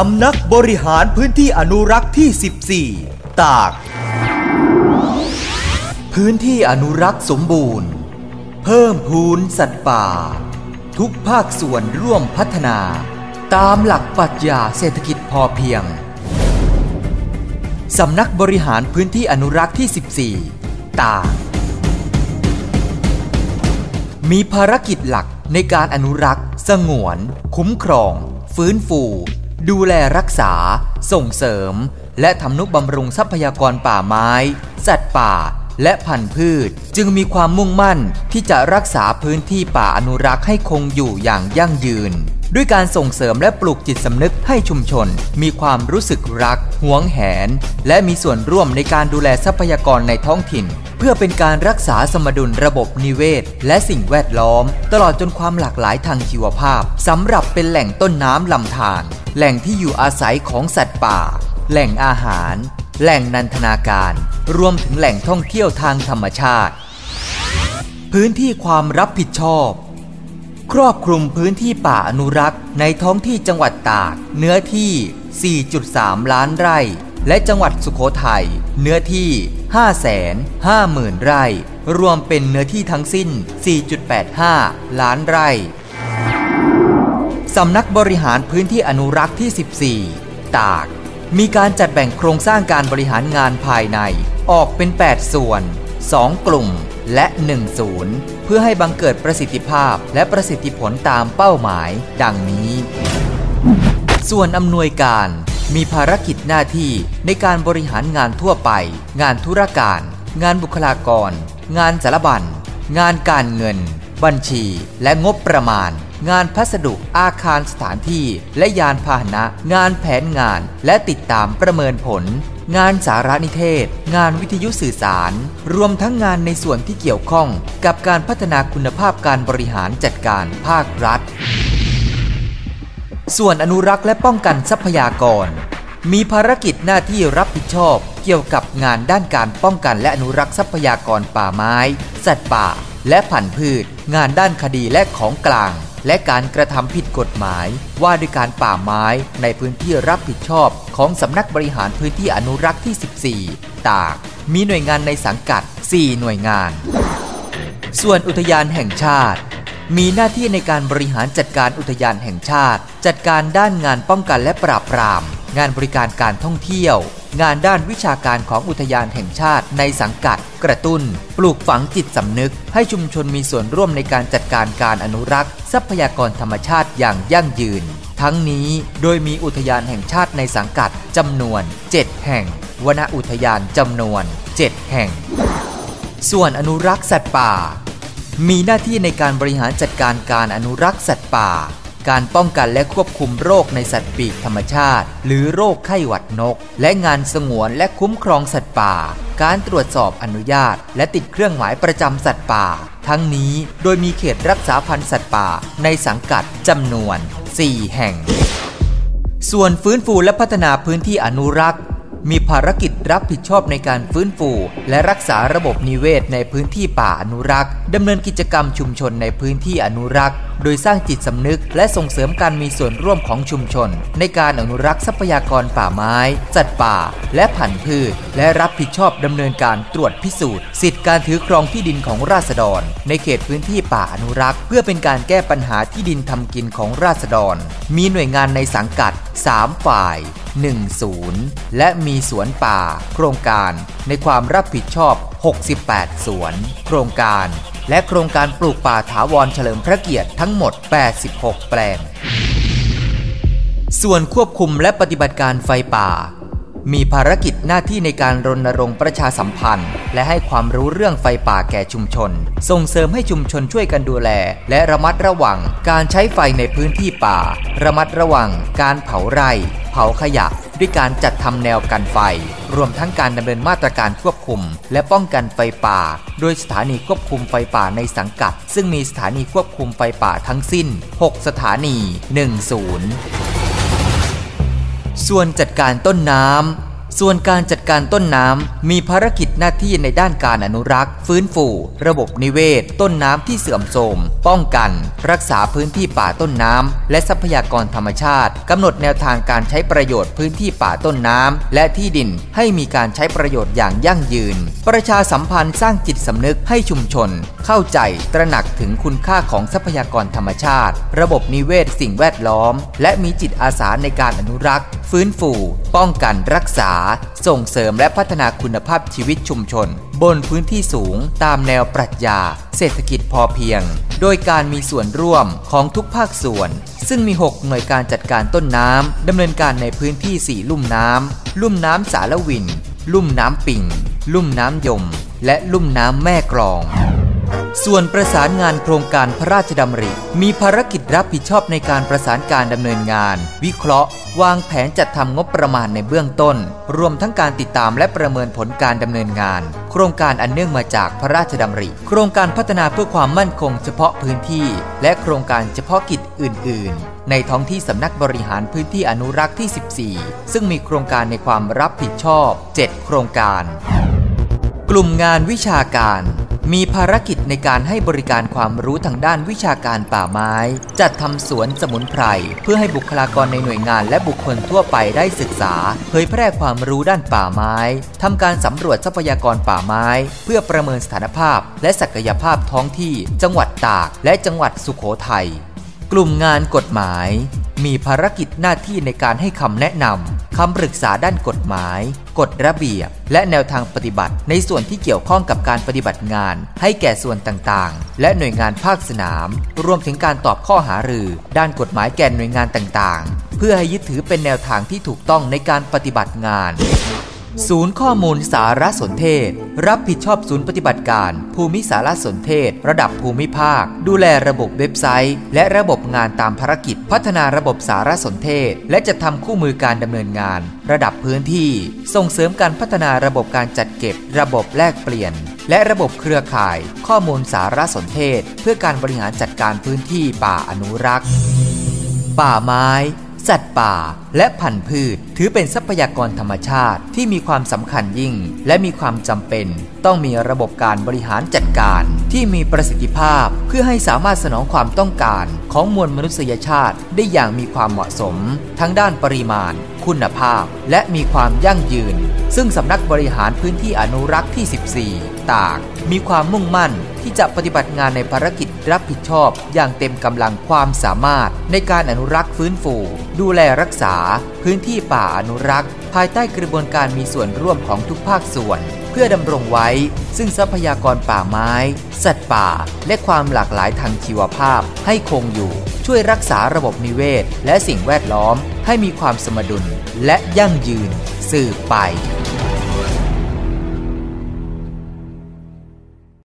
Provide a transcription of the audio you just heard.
สำนักบริหารพื้นที่อนุรักษ์ที่ 14 ตาก พื้นที่อนุรักษ์สมบูรณ์ เพิ่มพูนสัตว์ป่า ทุกภาคส่วนร่วมพัฒนา ตามหลักปรัชญาเศรษฐกิจพอเพียง สำนักบริหารพื้นที่อนุรักษ์ที่ 14 ตาก มีภารกิจหลักในการอนุรักษ์ สงวน คุ้มครอง ฟื้นฟู ดูแลรักษา ส่งเสริม และทำนุบำรุงทรัพยากรป่าไม้ สัตว์ป่า และพันธุ์พืช จึงมีความมุ่งมั่นที่จะรักษาพื้นที่ป่าอนุรักษ์ให้คงอยู่อย่างยั่งยืน ด้วยการส่งเสริมและปลูกจิตสำนึกให้ชุมชน มีความรู้สึกรัก หวงแหน และมีส่วนร่วมในการดูแลทรัพยากรในท้องถิ่น เพื่อเป็นการรักษาสมดุลระบบนิเวศ และสิ่งแวดล้อม ตลอดจนความหลากหลายทางชีวภาพสำหรับเป็นแหล่งต้นน้ำลำธาร แหล่งที่อยู่อาศัยของสัตว์ป่า แหล่งอาหาร แหล่งนันทนาการ รวมถึงแหล่งท่องเที่ยวทางธรรมชาติ พื้นที่ความรับผิดชอบ ครอบคลุมพื้นที่ป่าอนุรักษ์ ในท้องที่จังหวัดตาก เนื้อที่ 4.3 ล้านไร่ และจังหวัดสุโขทัย เนื้อที่ 550,000 ไร่ รวมเป็นเนื้อที่ทั้งสิ้น 4.85 ล้านไร่ สำนักบริหารพื้นที่อนุรักษ์ที่ 14 ตาก มีการจัดแบ่งโครงสร้างการบริหารงานภายใน ออกเป็น 8 ส่วน 2 กลุ่มและ 1 ศูนย์ เพื่อให้บังเกิดประสิทธิภาพและประสิทธิผลตามเป้าหมาย ดังนี้ ส่วนอำนวยการมีภารกิจหน้าที่ในการบริหารงานทั่วไป งานธุรการ งานบุคลากร งานสารบัญ งานการเงิน บัญชี และงบประมาณ งานพัสดุอาคารสถานที่ และยานพาหนะ งานแผนงาน และติดตามประเมินผล งานสารนิเทศ งานวิทยุสื่อสาร รวมทั้งงานในส่วนที่เกี่ยวข้อง กับการพัฒนาคุณภาพการบริหารจัดการภาครัฐ ส่วนอนุรักษ์และป้องกันทรัพยากร มีภารกิจหน้าที่รับผิดชอบเกี่ยวกับงานด้านการป้องกันและอนุรักษ์ทรัพยากรป่าไม้ สัตว์ป่า และพันธุ์พืช งานด้านคดีและของกลาง และการกระทำผิดกฎหมาย ว่าด้วยการป่าไม้ในพื้นที่รับผิดชอบของสำนักบริหารพื้นที่อนุรักษ์ที่ 14 ตาก มีหน่วยงานในสังกัด 4 หน่วยงาน ส่วนอุทยานแห่งชาติ มีหน้าที่ในการบริหารจัดการอุทยานแห่งชาติ จัดการด้านงานป้องกันและปราบปราม งานบริการการท่องเที่ยว งานด้านวิชาการของอุทยานแห่งชาติในสังกัด กระตุ้น ปลูกฝังจิตสำนึก ให้ชุมชนมีส่วนร่วมในการจัดการการอนุรักษ์ ทรัพยากรธรรมชาติอย่างยั่งยืน ทั้งนี้โดยมีอุทยานแห่งชาติในสังกัดจำนวน 7 แห่ง วนอุทยานจำนวน 7 แห่ง ส่วนอนุรักษ์สัตว์ป่า มีหน้าที่ในการบริหารจัดการการอนุรักษ์สัตว์ป่า การป้องกันและควบคุมโรคในสัตว์ปีกธรรมชาติ หรือโรคไข้หวัดนก และงานสงวนและคุ้มครองสัตว์ป่า การตรวจสอบอนุญาต และติดเครื่องหมายประจำสัตว์ป่า ทั้งนี้โดยมีเขตรักษาพันธุ์สัตว์ป่า ในสังกัดจำนวน 4 แห่ง ส่วนฟื้นฟูและพัฒนาพื้นที่อนุรักษ์มีภารกิจรับผิดชอบในการฟื้นฟู และรักษาระบบนิเวศในพื้นที่ป่าอนุรักษ์ดำเนินกิจกรรมชุมชนในพื้นที่อนุรักษ์โดยสร้างจิตสำนึก และส่งเสริมการมีส่วนร่วมของชุมชน ในการอนุรักษ์ทรัพยากรป่าไม้ สัตว์ป่า และพันธุ์พืช และรับผิดชอบดำเนินการตรวจพิสูจน์ สิทธิการถือครองที่ดินของราษฎร ในเขตพื้นที่ป่าอนุรักษ์ เพื่อเป็นการแก้ปัญหาที่ดินทำกินของราษฎร มีหน่วยงานในสังกัด 3 ฝ่าย1ศูนย์และมีสวนป่า โครงการ ในความรับผิดชอบ 68 สวน โครงการ และโครงการปลูกป่าถาวรเฉลิมพระเกียรติทั้งหมด 86 แปลง ส่วนควบคุมและปฏิบัติการไฟป่า มีภารกิจหน้าที่ในการรณรงค์ประชาสัมพันธ์ และให้ความรู้เรื่องไฟป่าแก่ชุมชน ส่งเสริมให้ชุมชนช่วยกันดูแล และระมัดระวังการใช้ไฟในพื้นที่ป่า ระมัดระวังการเผาไร่ เผาขยะ ด้วยการจัดทำแนวกันไฟ รวมทั้งการดำเนินมาตรการควบคุม และป้องกันไฟป่า โดยสถานีควบคุมไฟป่าในสังกัด ซึ่งมีสถานีควบคุมไฟป่าทั้งสิ้น 6 สถานี 10 ส่วนจัดการต้นน้ำส่วนการจัด การต้นน้ำมีภารกิจหน้าที่ในด้านการอนุรักษ์ ฟื้นฟู ระบบนิเวศ ต้นน้ำที่เสื่อมโทรม ป้องกัน รักษาพื้นที่ป่าต้นน้ำและทรัพยากรธรรมชาติกำหนดแนวทางการใช้ประโยชน์พื้นที่ป่าต้นน้ำและที่ดินให้มีการใช้ประโยชน์อย่างยั่งยืน ประชาสัมพันธ์สร้างจิตสำนึกให้ชุมชน เข้าใจตระหนักถึงคุณค่าของทรัพยากรธรรมชาติ ระบบนิเวศสิ่งแวดล้อม และมีจิตอาสาในการอนุรักษ์ ฟื้นฟู ป้องกันรักษา ส่งเสริมและพัฒนาคุณภาพชีวิตชุมชน บนพื้นที่สูงตามแนวปรัชญา เศรษฐกิจพอเพียง โดยการมีส่วนร่วมของทุกภาคส่วน ซึ่งมี 6 หน่วยการจัดการต้นน้ำดำเนินการในพื้นที่ 4 ลุ่มน้ำลุ่มน้ำสารวิน ลุ่มน้ำปิ่ง ลุ่มน้ำยม และลุ่มน้ำแม่กรอง ส่วนประสานงานโครงการพระราชดำริ มีภารกิจรับผิดชอบในการประสานการดำเนินงาน วิเคราะห์ วางแผนจัดทำงบประมาณในเบื้องต้น รวมทั้งการติดตามและประเมินผลการดำเนินงาน โครงการอันเนื่องมาจากพระราชดำริ โครงการพัฒนาเพื่อความมั่นคงเฉพาะพื้นที่ และโครงการเฉพาะกิจอื่น ๆในท้องที่สำนักบริหารพื้นที่อนุรักษ์ที่ 14 ซึ่งมีโครงการในความรับผิดชอบ 7 โครงการ กลุ่มงานวิชาการ มีภารกิจในการให้บริการความรู้ทางด้านวิชาการป่าไม้ จัดทำสวนสมุนไพร เพื่อให้บุคลากรในหน่วยงานและบุคคลทั่วไปได้ศึกษา เผยแพร่ความรู้ด้านป่าไม้ทำการสำรวจทรัพยากรป่าไม้ เพื่อประเมินสถานภาพ และศักยภาพท้องที่ จังหวัดตาก และจังหวัดสุโขทัยกลุ่มงานกฎหมาย มีภารกิจหน้าที่ในการให้คำแนะนำ คำปรึกษาด้านกฎหมาย กฎระเบียบ และแนวทางปฏิบัติ ในส่วนที่เกี่ยวข้องกับการปฏิบัติงาน ให้แก่ส่วนต่างๆ และหน่วยงานภาคสนาม รวมถึงการตอบข้อหารือ ด้านกฎหมายแก่หน่วยงานต่างๆ เพื่อให้ยึดถือเป็นแนวทางที่ถูกต้องในการปฏิบัติงาน ศูนย์ข้อมูลสารสนเทศ รับผิดชอบศูนย์ปฏิบัติการ ภูมิสารสนเทศ ระดับภูมิภาค ดูแลระบบเว็บไซต์ และระบบงานตามภารกิจ พัฒนาระบบสารสนเทศ และจะทำคู่มือการดำเนินงาน ระดับพื้นที่ ส่งเสริมการพัฒนาระบบการจัดเก็บ ระบบแลกเปลี่ยน และระบบเครือข่าย ข้อมูลสารสนเทศ เพื่อการบริหารจัดการพื้นที่ป่าอนุรักษ์ ป่าไม้ สัตว์ป่าและพันธุ์พืช ถือเป็นทรัพยากรธรรมชาติที่มีความสำคัญยิ่ง และมีความจำเป็น ต้องมีระบบการบริหารจัดการ ที่มีประสิทธิภาพ เพื่อให้สามารถสนองความต้องการของมวลมนุษยชาติได้อย่างมีความเหมาะสม ทั้งด้านปริมาณ คุณภาพ และมีความยั่งยืน ซึ่งสำนักบริหารพื้นที่อนุรักษ์ที่ 14 ตาก มีความมุ่งมั่น ที่จะปฏิบัติงานในภารกิจรับผิดชอบอย่างเต็มกำลังความสามารถ ในการอนุรักษ์ฟื้นฟู ดูแลรักษา พื้นที่ป่าอนุรักษ์ ภายใต้กระบวนการมีส่วนร่วมของทุกภาคส่วน เพื่อดำรงไว้ ซึ่งทรัพยากรป่าไม้ สัตว์ป่า และความหลากหลายทางชีวภาพ ให้คงอยู่ ช่วยรักษาระบบนิเวศ และสิ่งแวดล้อม ให้มีความสมดุลและยั่งยืน สืบไป